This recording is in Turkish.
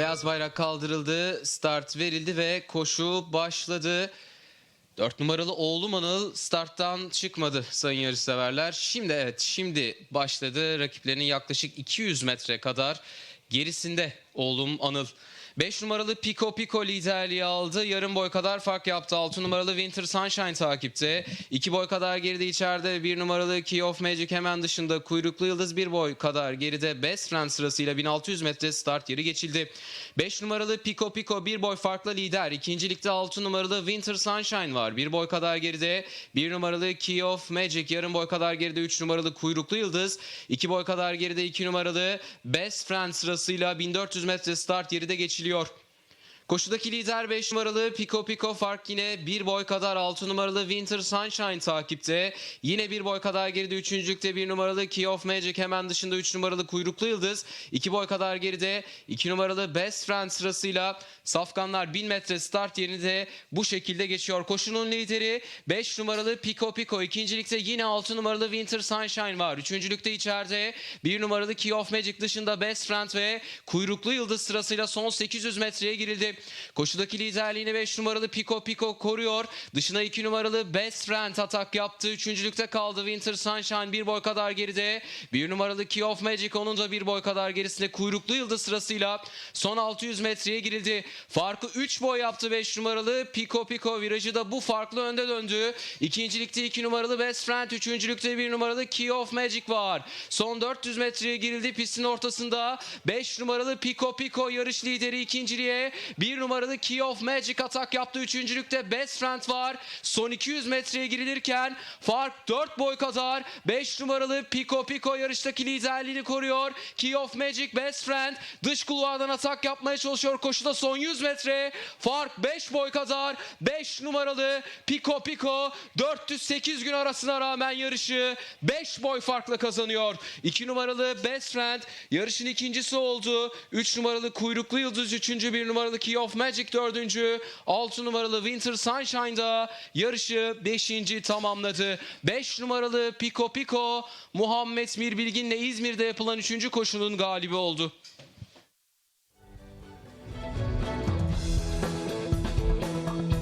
Beyaz bayrak kaldırıldı, start verildi ve koşu başladı. 4 numaralı oğlum Anıl starttan çıkmadı sayın yarışseverler. Şimdi evet şimdi başladı. Rakiplerinin yaklaşık 200 metre kadar gerisinde oğlum Anıl. 5 numaralı Pico Pico liderliği aldı. Yarım boy kadar fark yaptı. 6 numaralı Winter Sunshine takipte. 2 boy kadar geride içeride. 1 numaralı Key of Magic hemen dışında. Kuyruklu Yıldız 1 boy kadar geride. Best Friend sırasıyla 1600 metre start yeri geçildi. 5 numaralı Pico Pico 1 boy farklı lider. İkincilikte 6 numaralı Winter Sunshine var. 1 boy kadar geride. 1 numaralı Key of Magic yarım boy kadar geride. 3 numaralı Kuyruklu Yıldız. 2 boy kadar geride 2 numaralı Best Friend sırasıyla 1400 metre start yeri de geçiliyor. Koşudaki lider 5 numaralı Pico Pico fark yine 1 boy kadar 6 numaralı Winter Sunshine takipte. Yine 1 boy kadar geride 3. 1 numaralı Key of Magic hemen dışında 3 numaralı Kuyruklu Yıldız. 2 boy kadar geride 2 numaralı Best Friend sırasıyla Safkanlar 1000 metre start yerini de bu şekilde geçiyor. Koşunun lideri 5 numaralı Pico Pico. İkincilikte yine 6 numaralı Winter Sunshine var. Üçüncülükte içeride 1 numaralı Key of Magic dışında Best Friend ve Kuyruklu Yıldız sırasıyla son 800 metreye girildi. Koşudaki liderliğini 5 numaralı Pico Pico koruyor. Dışına 2 numaralı Best Friend atak yaptı. Üçüncülükte kaldı Winter Sunshine bir boy kadar geride. 1 numaralı Key of Magic onun da bir boy kadar gerisinde. Kuyruklu Yıldız sırasıyla son 600 metreye girildi. Farkı 3 boy yaptı 5 numaralı Pico Pico. Virajı da bu farklı önde döndü. İkincilikte 2 numaralı Best Friend. Üçüncülükte 1 numaralı Key of Magic var. Son 400 metreye girildi pistin ortasında. 5 numaralı Pico Pico yarış lideri ikinciliğe. 1 numaralı Key of Magic atak yaptı. Üçüncülükte Best Friend var. Son 200 metreye girilirken fark 4 boy kadar. 5 numaralı Pico Pico yarıştaki liderliğini koruyor. Key of Magic Best Friend dış kulvardan atak yapmaya çalışıyor. Koşuda son 100 metre. Fark 5 boy kadar. 5 numaralı Pico Pico 408 gün arasına rağmen yarışı 5 boy farkla kazanıyor. 2 numaralı Best Friend yarışın ikincisi oldu. 3 numaralı Kuyruklu Yıldız 3. 1 numaralı Key of Magic 4. 6 numaralı Winter Sunshine'da yarışı 5. tamamladı. 5 numaralı Pico Pico Muhammed Mirbilgin'le İzmir'de yapılan 3. koşunun galibi oldu.